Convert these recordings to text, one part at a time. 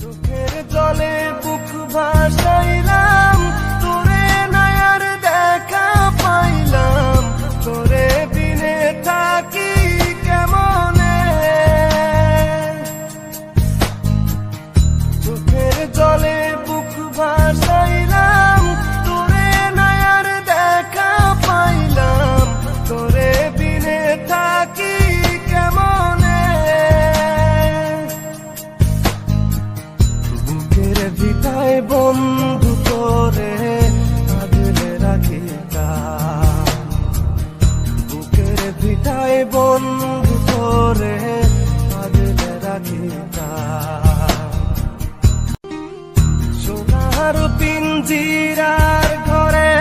চোখের জলে বুক ভাসাইলাম ভিটায় বন্ধু করে আগলে রাখি সোনার পিঞ্জিরার ঘরে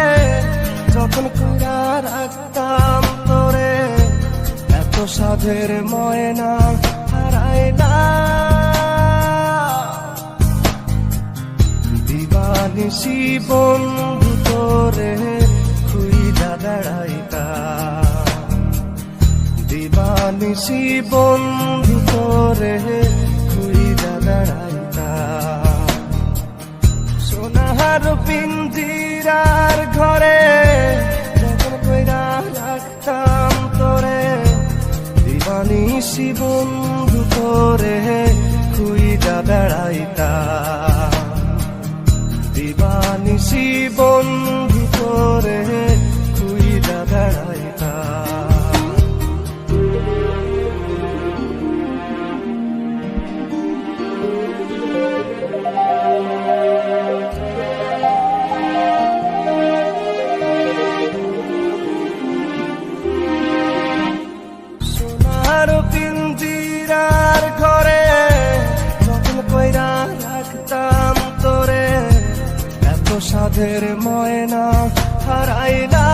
যখন কইরা রাখতাম তোরে, এত সাধের ময়না হারায় না। দিবানিসি বন্ধু দিবানিসি বন্ধু তোরে খুইদা বেড়াইতা সোনার পিঞ্জিরার ঘরে যখন কইরা রাখতাম তোরে দিবানিসি বন্ধু তোরে খুইদা বেড়াইতা দিবানিসি বন্ধু সাধের ময়না হারাইলা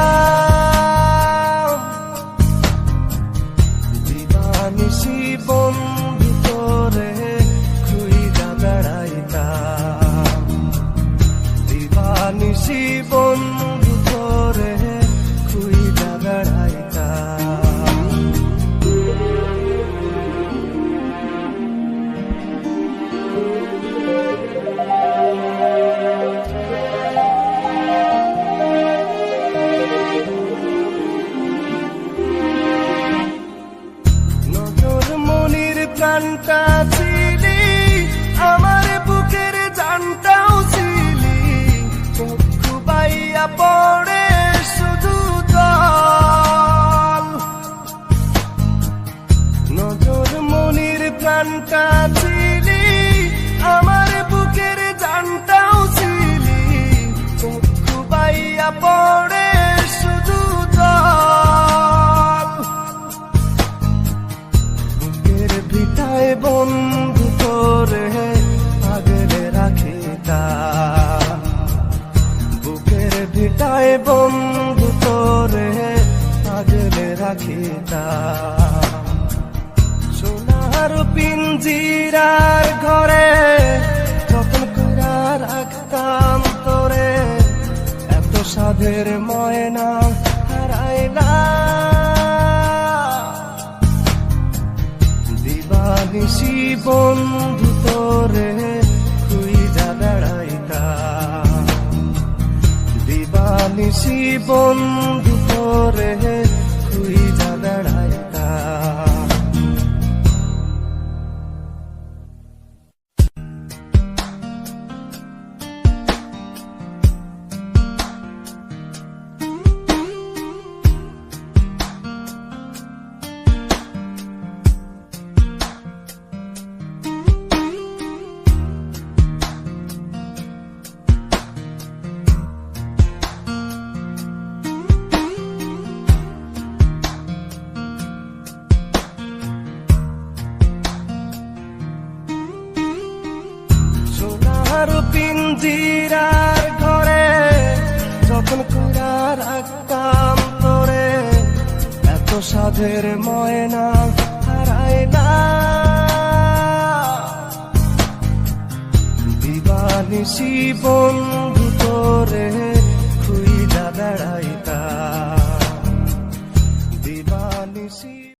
দিবানিসি বন্ধু তোরে খুইরা বেড়াইতাম। দিবানিসি বন্ধু প্রাণটা ছিলি, আমার বুকের জানটাও ছিলি। চক্ষু বাইয়া পড়ে শুধু জল। বুকের ভিটায় বন্ধু তোরে আগলে রাখি বুকের ভিটায় বন্ধু তোরে আগলে রাখি সোনার পিঞ্জিরার ঘরে যখন কইরা রাখতাম তোরে এত সাধের ময়না হারাইলা। দিবানিসি বন্ধু তোরে খুইজা বেড়াইতা। দিবানিসি বন্ধু তোরে পিঞ্জিরার ঘরে যখন কইরা রাখতাম তোরে এত সাধের ময়না হারায় না। দিবানিসি বন্ধু তোরে